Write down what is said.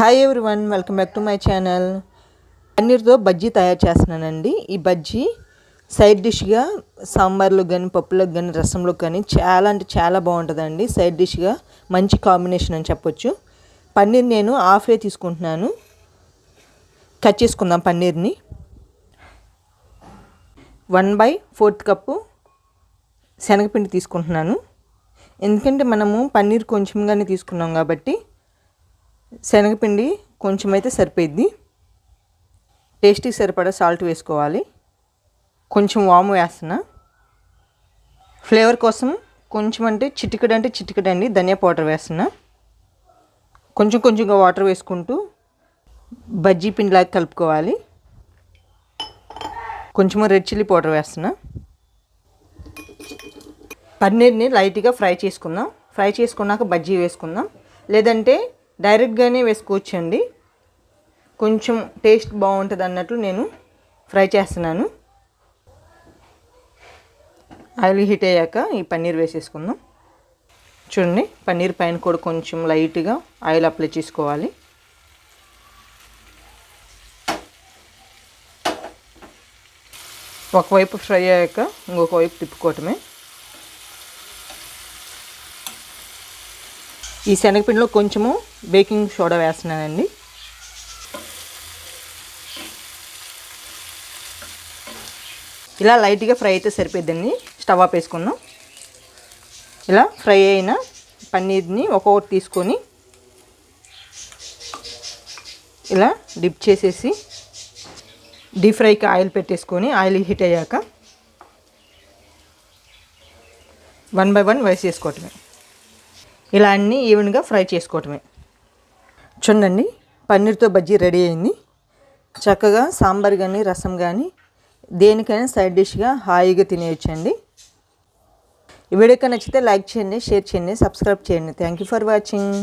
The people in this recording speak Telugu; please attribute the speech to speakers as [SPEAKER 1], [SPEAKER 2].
[SPEAKER 1] Hi everyone welcome back to my channel పన్నీర్తో bajji తయారు చేస్తున్నానండి. ఈ బజ్జీ సైడ్ డిష్గా సాంబార్లో కానీ పప్పులకు కానీ రసంలో కానీ చాలా అంటే చాలా బాగుంటుందండి. సైడ్ డిష్గా మంచి కాంబినేషన్ అని చెప్పొచ్చు. పన్నీర్ నేను హాఫే తీసుకుంటున్నాను. కట్ చేసుకుందాం పన్నీర్ని. వన్ బై ఫోర్త్ కప్పు శనగపిండి తీసుకుంటున్నాను. ఎందుకంటే మనము పన్నీర్ కొంచెంగానే తీసుకున్నాం కాబట్టి శనగపిండి కొంచెం అయితే సరిపోయిద్ది. టేస్ట్కి సరిపడా సాల్ట్ వేసుకోవాలి. కొంచెం వాము వేస్తున్నా. ఫ్లేవర్ కోసం కొంచెం అంటే చిటికడ అంటే చిటికడండి ధనియా పౌడర్ వేస్తున్నా. కొంచెం కొంచెంగా వాటర్ వేసుకుంటూ బజ్జీ పిండిలాగా కలుపుకోవాలి. కొంచెం రెడ్ చిల్లీ పౌడర్ వేస్తున్నా. పన్నీర్ని లైట్గా ఫ్రై చేసుకుందాం. ఫ్రై చేసుకున్నాక బజ్జీ వేసుకుందాం. లేదంటే డైరెక్ట్గానే వేసుకోవచ్చండి. కొంచెం టేస్ట్ బాగుంటుంది అన్నట్లు నేను ఫ్రై చేస్తున్నాను. ఆయిల్ హీట్ అయ్యాక ఈ పన్నీర్ వేసేసుకుందాం. చూడండి పన్నీర్ పైన కూడా కొంచెం లైట్గా ఆయిల్ అప్లై చేసుకోవాలి. ఒకవైపు ఫ్రై అయ్యాక ఇంకొక వైపు తిప్పుకోవటమే. ఈ శనగపిండిలో కొంచెము బేకింగ్ సోడా వేస్తున్నానండి. ఇలా లైట్గా ఫ్రై అయితే సరిపోద్దండి స్టవ్ ఆఫ్ వేసుకున్నాం. ఇలా ఫ్రై అయిన పన్నీర్ని ఒక్కొక్కటి తీసుకొని ఇలా డిప్ చేసేసి డీప్ ఫ్రైకి ఆయిల్ పెట్టేసుకొని ఆయిల్ హీట్ అయ్యాక వన్ బై వన్ వేసేసుకోవటమే. ఇలా అన్నీ ఈవెన్గా ఫ్రై చేసుకోవటమే. చూడండి పన్నీర్తో బజ్జీ రెడీ అయింది. చక్కగా సాంబార్ కానీ రసం కానీ దేనికైనా సైడ్ డిష్గా హాయిగా తినేయచ్చండి. ఈ వీడియోకి నచ్చితే లైక్ చేయండి షేర్ చేయండి సబ్స్క్రైబ్ చేయండి. Thank you for watching